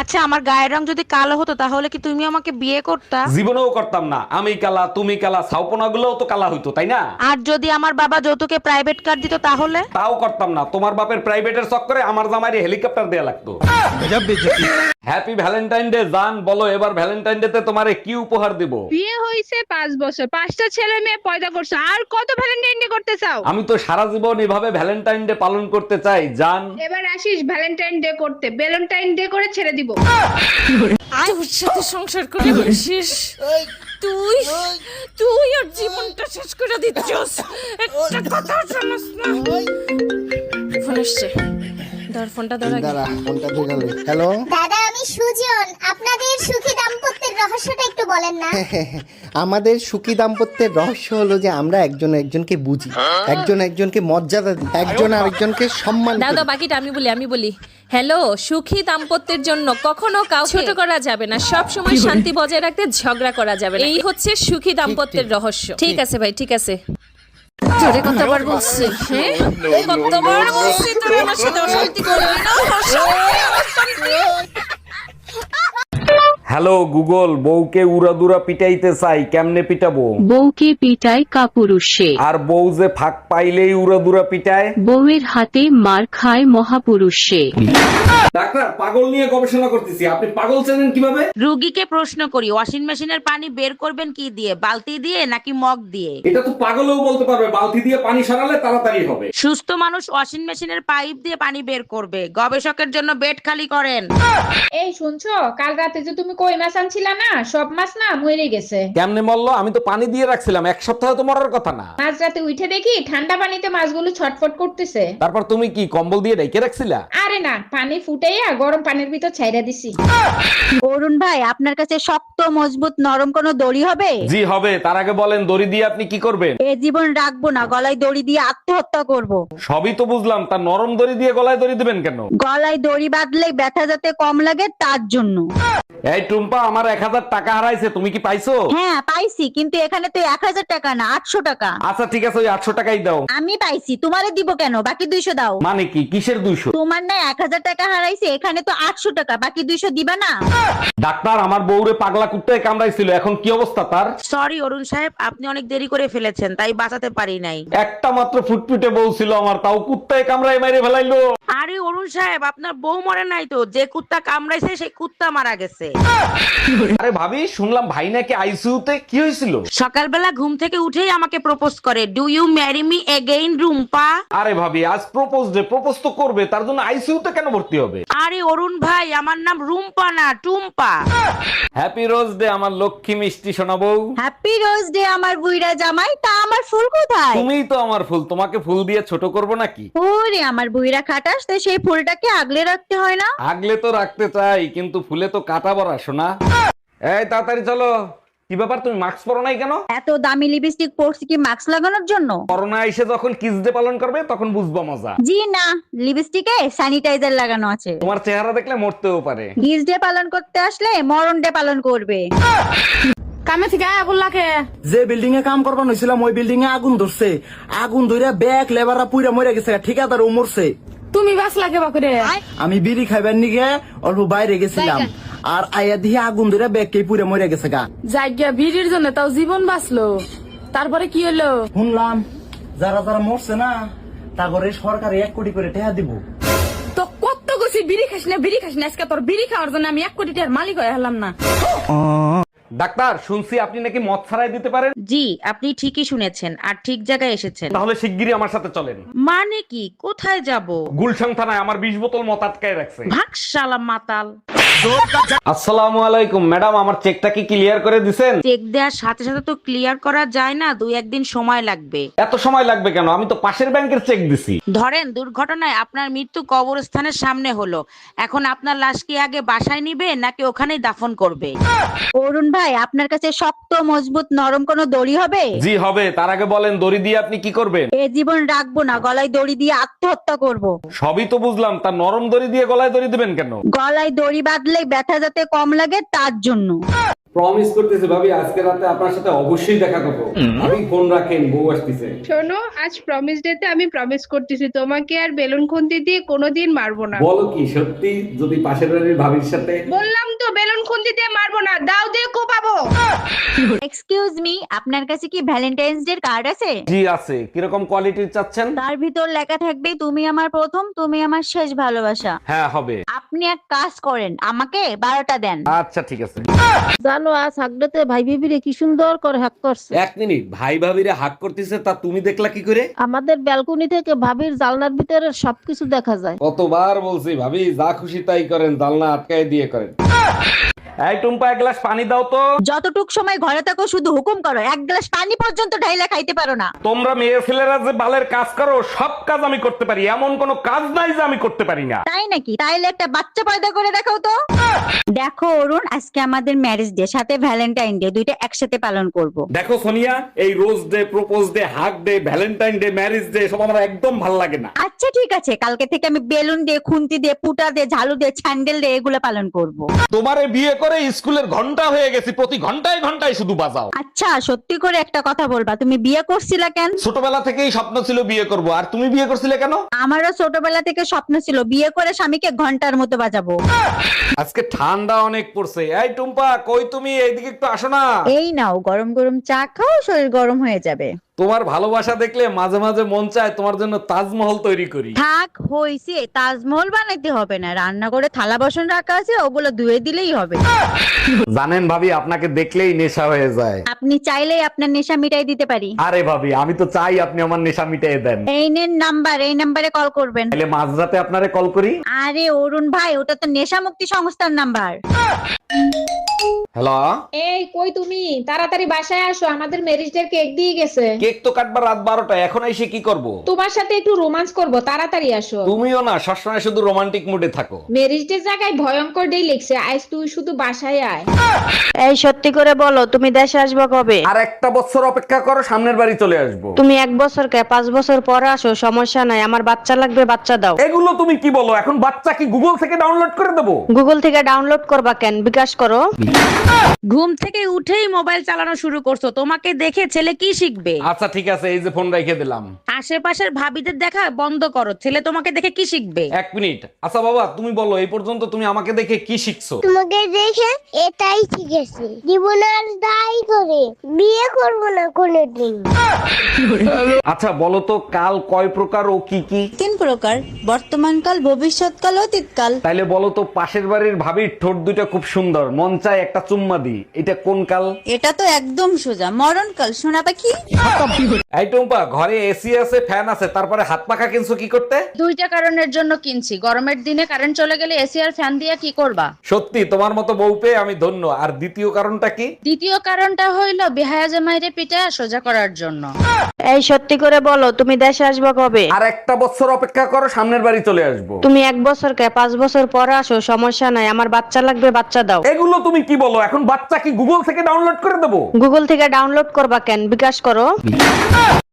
আচ্ছা আমার গায়ের রং যদি কালো হতো তাহলে কি তুমি আমাকে বিয়ে করতা? জীবনেও করতাম না। আমি কালা তুমি কালা ছাউপনা গুলোও তো কালা হইতো তাই না? আর যদি আমার বাবা যৌতুকে প্রাইভেট কার দিত তাহলে? তাও করতাম না। তোমার বাপের প্রাইভেটের চক্করে আমার জামাইরে হেলিকপ্টার দেয়া লাগতো। হ্যাপি ভ্যালেন্টাইন ডে জান বলো এবার ভ্যালেন্টাইন ডে তে তোমারে কি উপহার দিব? বিয়ে হয়েছে পাঁচ বছর। পাঁচটা ছেলে মেয়ে পয়দা করছ। আর কত ভ্যালেন্টাইন ডে করতে চাও? আমি তো সারা জীবন এভাবে ভ্যালেন্টাইন ডে পালন করতে চাই জান। এবার আসিস ভ্যালেন্টাইন ডে করতে। ভ্যালেন্টাইন ডে করে ছেড়ে দিব। তোর সাথে সংসার করে বসিস? তুই তুই আর জীবনটা শেষ করে দিচ্ছিস। একটা কথা শোনাস না। ফোন আসছে। ধর ফোনটা ধর দাঁড়া ফোনটা ধরে গেল। হ্যালো দাদা আমি সুজন। আপনাদের সুখী দাম্পত্যের রহস্যটা একটু বলেন না। আমাদের সুখী দাম্পত্যের রহস্য হলো যে আমরা একজন একজনকে বুঝি একজন একজনকে মর্যাদা দিই একজন আরেকজনকে সম্মান। দাও বাকিটা আমি বলি আমি বলি হ্যালো সুখী দাম্পত্যের জন্য কখনো কাউ ছোট করা যাবে না সব সময় শান্তি বজায় রাখতে ঝগড়া করা যাবে না এই হচ্ছে সুখী দাম্পত্যের রহস্য ঠিক আছে ভাই ঠিক আছে তোরে কতবার বলছি হ্যাঁ কতবার বলছি তোরে আমার সাথে অশান্তি করবি না অশান্তি হ্যালো গুগল বউকে উড়াদুরা পিটাইতে চাই কেমনে পিটাবো? বউকে পিটায় কাপুরুষে। আর বউ যে ফাঁক পাইলেই উড়াদুরা পিটায়? বউয়ের হাতে মার খায় মহাপুরুষে। ডাক্তার পাগল নিয়ে গবেষণা করতেছি। আপনি পাগল চেনেন কীভাবে? রুগীকে প্রশ্ন করি ওয়াশিং মেশিনের পানি বের করবেন কি দিয়ে? বালতি দিয়ে নাকি মগ দিয়ে? এটা তো পাগলেও বলতে পারবে বালতি দিয়ে পানি সরালে তাড়াতাড়ি হবে। সুস্থ মানুষ ওয়াশিং মেশিনের পাইপ দিয়ে পানি বের করবে। গবেষকের জন্য বেড খালি করেন। এই শুনছো? কাল রাতে যে তুমি কই মাছ আনছিলা না? সব মাছ না মরে গেছে। কেমনে মরলো? আমি তো পানি দিয়ে রাখছিলাম এক সপ্তাহ তো মরার কথা না। মাঝ রাতে উঠে দেখি ঠান্ডা পানিতে মাছগুলো ছটফট করতেছে। তারপর তুমি কি কম্বল দিয়ে রেখে রাখছিলা? আরে না পানি ফুটাইয়া গরম পানির ভিতর ছাইরা দিছি। অরুণ ভাই আপনার কাছে শক্ত মজবুত নরম কোনো দড়ি হবে? জি হবে। তার আগে বলেন দড়ি দিয়ে আপনি কি করবেন? এ জীবন রাখব না গলায় দড়ি দিয়ে আত্মহত্যা করব। সবই তো বুঝলাম তার নরম দড়ি দিয়ে গলায় দড়ি দিবেন কেন? গলায় দড়ি বাঁধলে ব্যথা যাতে কম লাগে তার জন্য। এই টুম্পা আমার এক হাজার টাকা হারাইছে তুমি কি পাইছো? হ্যাঁ পাইছি কিন্তু এখানে তো এক হাজার টাকা না আটশো টাকা। আচ্ছা ঠিক আছে ওই আটশো টাকাই দাও। আমি পাইছি তোমারে দিব কেন? বাকি দুইশো দাও। মানে কি? কিসের দুইশো? তোমার না এক হাজার টাকা হারাইছে এখানে তো আটশো টাকা বাকি দুইশো দিবা না? ডাক্তার আমার বউরে পাগলা কুত্তায় কামড়াইছিল এখন কি অবস্থা তার? সরি অরুণ সাহেব আপনি অনেক দেরি করে ফেলেছেন তাই বাঁচাতে পারি নাই। একটা মাত্র ফুটফুটে বউ ছিল আমার তাও কুত্তায় কামড়ায় মেরে ফেলাইলো। আরে অরুণ সাহেব আপনার বউ মরে নাই তো? যে কুত্তা কামড়াইছে সেই কুত্তা মারা গেছে। আরে ভাবি শুনলাম ভাই নাকি আইসিউতে কি হয়েছিল? সকালবেলা ঘুম থেকে উঠেই আমাকে প্রপোজ করে। Do you marry me again Rumpa? আরে ভাবি আজ প্রপোজ ডে প্রপোজ তো করবে তার জন্য আইসিউতে কেন ভর্তি হবে? আরে অরুণ ভাই আমার নাম রুম্পা না টুম্পা। হ্যাপি রোজ ডে আমার লক্ষ্মী মিষ্টি শোনাবো হ্যাপি রোজ ডে আমার বুইরা জামাই তা আমার ফুল কোথায়? তুমিই তো আমার ফুল তোমাকে ফুল দিয়ে ছোট করব নাকি? ওরে আমার বুইরা খাটাস তো সেই ফুলটাকে আগলে রাখতে হয় না? আগলে তো রাখতে চাই কিন্তু ফুলে তো কাটা বড়া শোনা এই তাড়াতাড়ি চলো। কি ব্যাপার তুমি মাস্ক পরো নাই কেন? এত দামি লিপস্টিক পরছি কি মাস্ক লাগানোর জন্য? করোনা এসে যখন কিস ডে পালন করবে তখন বুঝব মজা। জি না লিপস্টিকে স্যানিটাইজার লাগানো আছে। তোমার চেহারা দেখলে মরতেও পারে। হিজ ডে পালন করতে আসলে মরণ ডে পালন করবে। কামে থেকে আয়া বললাকে যে বিল্ডিং এ কাম করবার হয়েছিলাম ওই বিল্ডিং এ আগুন ধরছে। আগুন ধরে ব্যাগ লেবাররা পুইরা মরে গেছে ঠিকাদার ও মরছে। তুমি বাস লাগে বাকুরে আমি বিড়ি খাইবার নিগে অল্প বাইরে গেছিলাম। আর আয়া দিয়ে আগুন ধরে ব্যাগ কে পুইরা মরে গেছে গা। জায়গা ভিড়ির জন্য তাও জীবন বাঁচলো। তারপরে কি হলো? শুনলাম যারা যারা মরছে না তা করে সরকারে এক কোটি করে টাকা দিব। তো কত গেছি বিড়ি খাস না বিড়ি খাস না আজকে তোর বিড়ি খাওয়ার জন্য আমি এক কোটি টাকার মালিক হয়ে হলাম না। ডাক্তার শুনছি আপনি নাকি মদ ছাড়াই দিতে পারেন। জি আপনি ঠিকই শুনেছেন আর ঠিক জায়গায় এসেছেন। তাহলে শিগগিরই আমার সাথে চলেন। মানে কি? কোথায় যাব? গুলশান থানায় আমার বিশ বোতল মদ আটকায় রাখছে। ভাগশালা মাতাল। আসসালামু আলাইকুম। ম্যাডাম আমার চেকটা কি ক্লিয়ার করে দিছেন? চেক দেওয়ার সাথে সাথে তো ক্লিয়ার করা যায় না দুই একদিন সময় লাগবে। এত সময় লাগবে কেন? আমি তো পাশের ব্যাংকের চেক দিছি। ধরেন দুর্ঘটনায় আপনার মৃত্যু কবরস্থানের সামনে হলো। এখন আপনার লাশ কি আগে বাসায় নিবে নাকি ওখানেই দাফন করবে? অরুণ ভাই আপনার কাছে শক্ত মজবুত নরম কোনো দড়ি হবে? জি হবে। তার আগে বলেন দড়ি দিয়ে আপনি কি করবেন? এ জীবন রাখব না গলায় দড়ি দিয়ে আত্মহত্যা করব। সবই তো বুঝলাম। তার নরম দড়ি দিয়ে গলায় দড়ি দিবেন কেন? গলায় দড়ি বাঁধলে ব্যথা যাতে কম লাগে তার জন্য। প্রমিস করতেছি ভাবি আজকে রাতে আপনার সাথে অবশ্যই দেখা করব। আমি ফোন রাখেন বউ আসতেছে। শোনো আজ প্রমিস ডেতে আমি প্রমিস করতেছি তোমাকে আর বেলুন খুন্তি দিয়ে কোনোদিন মারবো না। বলো কি সত্যি যদি পাশের বাড়ির ভাবির সাথে বললাম খুন্তি দিয়ে মারবো না দাও দিয়ে কোপাবো। এক্সকিউজ মি আপনার কাছে কি ভ্যালেন্টাইন্স ডে কার্ড আছে? জি আছে। কীরকম কোয়ালিটির চাচ্ছেন? তার ভিতর লেখা থাকবে তুমি আমার প্রথম তুমি আমার শেষ ভালোবাসা। হ্যাঁ হবে। আপনি এক কাজ করেন আমাকে বারোটা দেন। আচ্ছা ঠিক আছে। জানো আজ হাগড়াতে ভাই বিবিরে কি সুন্দর করে হ্যাক করছে। এক মিনিট ভাই ভাবিরে হাক করতেছে তা তুমি দেখলা কি করে? আমাদের ব্যালকনি থেকে ভাবির জালনার ভিতরে সবকিছু দেখা যায়। কতবার বলছি ভাবি যা খুশি তাই করেন জালনা আটকায় দিয়ে করেন। এই টুম্পা এক গ্লাস পানি দাও তো। যতটুক সময় ঘরে থাকো শুধু হুকুম করো এক গ্লাস পানি পর্যন্ত ঢাইলা খাইতে পারো না। তোমরা মেয়ে ছেলেরা যে বালের কাজ করো সব কাজ আমি করতে পারি এমন কোনো কাজ নাই যে আমি করতে পারি না। তাই নাকি? তাইলে একটা বাচ্চা পয়দা করে দেখাও তো। দেখো অরুণ আজকে আমাদের ম্যারেজ ডে সাথে ভ্যালেন্টাইন ডে দুইটা একসাথে পালন করব। দেখো সোনিয়া এই rose day propose day hug day Valentine day marriage day সব আমার একদম ভালো লাগে না। আচ্ছা ঠিক আছে। কালকে থেকে আমি বেলুন দিয়ে খুন্তি দিয়ে পুটা দিয়ে ঝালু দিয়ে ছ্যান্ডেল দিয়ে এগুলো পালন করব। তোমারে বিয়ে করে স্কুলের ঘণ্টা হয়ে গেছি প্রতি ঘন্টায় ঘন্টায় শুধু বাজাও। আচ্ছা সত্যি করে একটা কথা বলবা তুমি বিয়ে করছিলা কেন? ছোটবেলা থেকেই স্বপ্ন ছিল বিয়ে করব আর তুমি বিয়ে করছিলে কেন? আমারও ছোটবেলা থেকে স্বপ্ন ছিল বিয়ে করে স্বামীকে ঘণ্টার মতো বাজাবো। আজকে ঠান্ডা অনেক পড়ছে। এই টুম্পা কই তুমি? এইদিকে একটু আসো না। এই নাও গরম গরম চা খাও শরীর গরম হয়ে যাবে। তোমার ভালোবাসা দেখলে মাঝে মাঝে মন চায় তোমার জন্য তাজমহল তৈরি করি। থাক হইছে। তাজমহল বানাইতে হবে না। রান্না করে থালা বাসন রাখা আছে ওগুলো ধুয়ে দিলেই হবে। জানেন ভাবি আপনাকে দেখলেই নেশা হয়ে যায়। আপনি চাইলেই আপনার নেশা মিটাই দিতে পারি। আরে ভাবি আমি তো চাই আপনি আমার নেশা মিটিয়ে দেন। এই নেন নাম্বার এই নাম্বারে কল করবেন। তাহলে মাঝরাতে আপনারে কল করি। আরে অরুণ ভাই ওটা তো নেশা মুক্তি সংস্থার নাম্বার। হ্যালো এই কই তুমি? তাড়াতাড়ি বাসায় আসো আমাদের ম্যারেজ ডে কেক দিয়ে গেছে। কেক তো কাটবার রাত বারোটা এখন এসে কি করব? তোমার সাথে একটু রোমান্স করব তাড়াতাড়ি আসো। তুমিও না সবসময় শুধু রোমান্টিক মুডে থাকো। ম্যারেজ ডে জায়গায় ভয়ঙ্কর ডে লিখছে আজ তুই শুধু বাসায় আয়। এই সত্যি করে বলো তুমি দেশে আসবে কবে? আর একটা বছর অপেক্ষা করো সামনের বাড়ি চলে আসব। তুমি এক বছর কে পাঁচ বছর পরে আসো সমস্যা নাই আমার বাচ্চা লাগবে বাচ্চা দাও। এগুলো তুমি কি বলো এখন বাচ্চা কি গুগল থেকে ডাউনলোড করে দেবো? গুগল থেকে ডাউনলোড করবা কেন? বিকাশ করো। ঘুম থেকে উঠেই মোবাইল চালানো শুরু করছ। তোমাকে দেখে ছেলে কি শিখবে? আচ্ছা ঠিক আছে, এই যে ফোন রেখে দিলাম। আশেপাশের ভাবিদের দেখা বন্ধ করো। ছেলে তোমাকে দেখে কি শিখবে? এক মিনিট। আচ্ছা বাবা তুমি বলো এই পর্যন্ত তুমি আমাকে দেখে কি শিখছো? তোমাকে দেখে এটাই শিখেছি। জীবন আর দায় করে বিয়ে করব না কোনোদিন। আচ্ছা বলো তো কাল কয় প্রকার ও কি কি? তিন প্রকার বর্তমানকাল ভবিষ্যৎকাল অতীতকাল তাইলে বলো তো পাশের বাড়ির ভাবির ঠোঁট দুটো খুব সুন্দর মন চায় একটা চুম্মা দি এটা কোন কাল? এটা তো একদম সোজা মরণকাল শোনা পাখি এই টুম্পা ঘরে এসি আছে ফ্যান আছে তারপরে হাত পাখা কিনছো কি করতে? দুইটা কারণের জন্য কিনছি। গরমের দিনে কারেন্ট চলে গেলে এসি আর ফ্যান দিয়ে কি করবা? সত্যি তোমার মতো বউ পেয়ে আমি ধন্য। আর দ্বিতীয় কারণটা কি? দ্বিতীয় কারণটা হইল বেহায়া জামাইরে পিঠা সোজা করার জন্য। এই সত্যি করে বলো তুমি দেশে আসবে কবে? আর একটা বছর অপেক্ষা করো সামনের বাড়ি চলে আসব। তুমি এক বছর কে? পাঁচ বছর পরে আসো সমস্যা নাই। আমার বাচ্চা লাগবে বাচ্চা দাও। এগুলো তুমি কি বলো? এখন বাচ্চা কি গুগল থেকে ডাউনলোড করে দেবো? গুগল থেকে ডাউনলোড করবা কেন? বিকাশ করো।